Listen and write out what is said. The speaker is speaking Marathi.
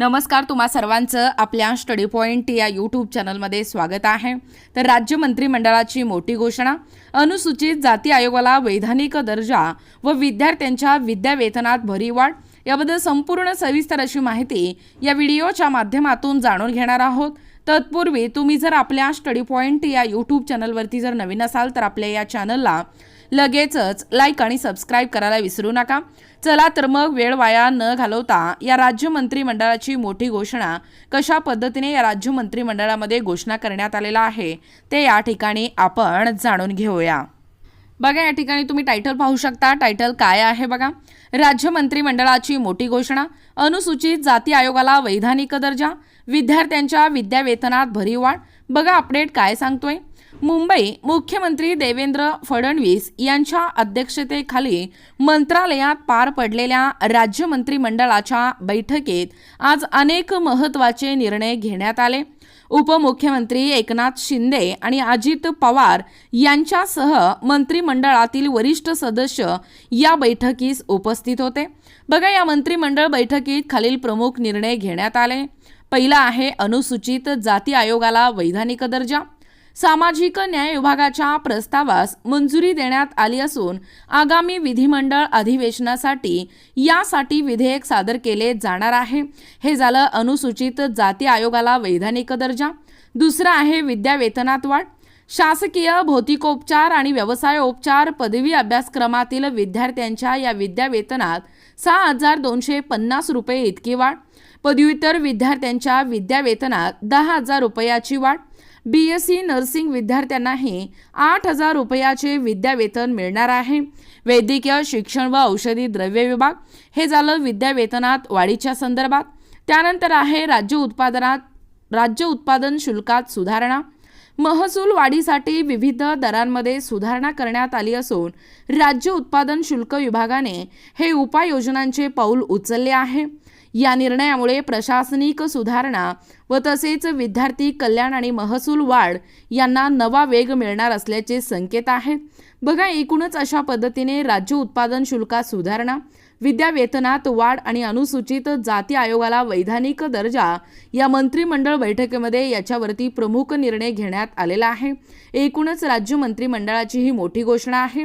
नमस्कार तुम्हा सर्वांचं आपल्या स्टडी पॉईंट या यूट्यूब चॅनलमध्ये स्वागत आहे. तर राज्य मंत्रिमंडळाची मोठी घोषणा अनुसूचित जाती आयोगाला वैधानिक दर्जा व विद्यार्थ्यांच्या विद्यावेतनात भरीव वाढ याबद्दल संपूर्ण सविस्तर अशी माहिती या व्हिडिओच्या माध्यमातून जाणून घेणार आहोत. तत्पूर्वी तुम्ही जर आपल्या स्टडी पॉईंट या यूट्यूब चॅनलवरती जर नवीन असाल तर आपल्या या चॅनलला लगेचच लाईक आणि सबस्क्राईब करायला विसरू नका. चला तर मग वेळ वाया न घालवता या राज्य मंत्रिमंडळाची मोठी घोषणा कशा पद्धतीने या राज्य मंत्रिमंडळामध्ये घोषणा करण्यात आलेला आहे ते या ठिकाणी आपण जाणून घेऊया. बघा या ठिकाणी तुम्ही टायटल पाहू शकता. टायटल काय आहे बघा? राज्य मंत्रिमंडळाची मोठी घोषणा अनुसूचित जाती आयोगाला वैधानिक दर्जा विद्यार्थ्यांच्या विद्यावेतनात भरीव वाढ. बघा अपडेट काय सांगतोय? मुंबई मुख्यमंत्री देवेंद्र फडणवीस यांच्या अध्यक्षतेखाली मंत्रालयात पार पडलेल्या राज्य मंत्रिमंडळाच्या बैठकीत आज अनेक महत्त्वाचे निर्णय घेण्यात आले. उपमुख्यमंत्री एकनाथ शिंदे आणि अजित पवार यांच्यासह मंत्रिमंडळातील वरिष्ठ सदस्य या बैठकीस उपस्थित होते. बघा या मंत्रिमंडळ बैठकीत खालील प्रमुख निर्णय घेण्यात आले. पहिला आहे अनुसूचित जाती आयोगाला वैधानिक दर्जा. सामाजिक न्याय विभागाच्या प्रस्तावास मंजुरी देण्यात आली असून आगामी विधिमंडळ अधिवेशनासाठी यासाठी विधेयक सादर केले जाणार आहे. हे झालं अनुसूचित जाती आयोगाला वैधानिक दर्जा. दुसरं आहे विद्यावेतनात वाढ. शासकीय भौतिकोपचार आणि व्यवसायोपचार पदवी अभ्यासक्रमातील विद्यार्थ्यांच्या या विद्यावेतनात सहा हजार दोनशे पन्नास रुपये इतकी वाढ. पदव्युत्तर विद्यार्थ्यांच्या विद्यावेतनात दहा हजार रुपयाची वाढ. बी एस सी नर्सिंग विद्यार्थ्यांनाही आठ हजार रुपयाचे विद्यावेतन मिळणार आहे. वैद्यकीय शिक्षण व औषधी द्रव्य विभाग हे झालं विद्यावेतनात वाढीच्या संदर्भात. त्यानंतर आहे राज्य उत्पादनात राज्य उत्पादन शुल्कात सुधारणा. महसूल वाढीसाठी विविध दरांमध्ये सुधारणा करण्यात आली असून राज्य उत्पादन शुल्क विभागाने हे उपाययोजनांचे पाऊल उचलले आहे. या निर्णयामुळे प्रशासनिक सुधारणा व तसेच विद्यार्थी कल्याण आणि महसूल वाढ यांना नवा वेग मिळणार असल्याचे संकेत आहेत बघा एकूणच अशा पद्धतीने राज्य उत्पादन शुल्कात सुधारणा विद्यावेतनात वाढ आणि अनुसूचित जाती आयोगाला वैधानिक दर्जा या मंत्रिमंडळ बैठकीमध्ये याच्यावरती प्रमुख निर्णय घेण्यात आलेला आहे. एकूणच राज्य मंत्रिमंडळाची ही मोठी घोषणा आहे.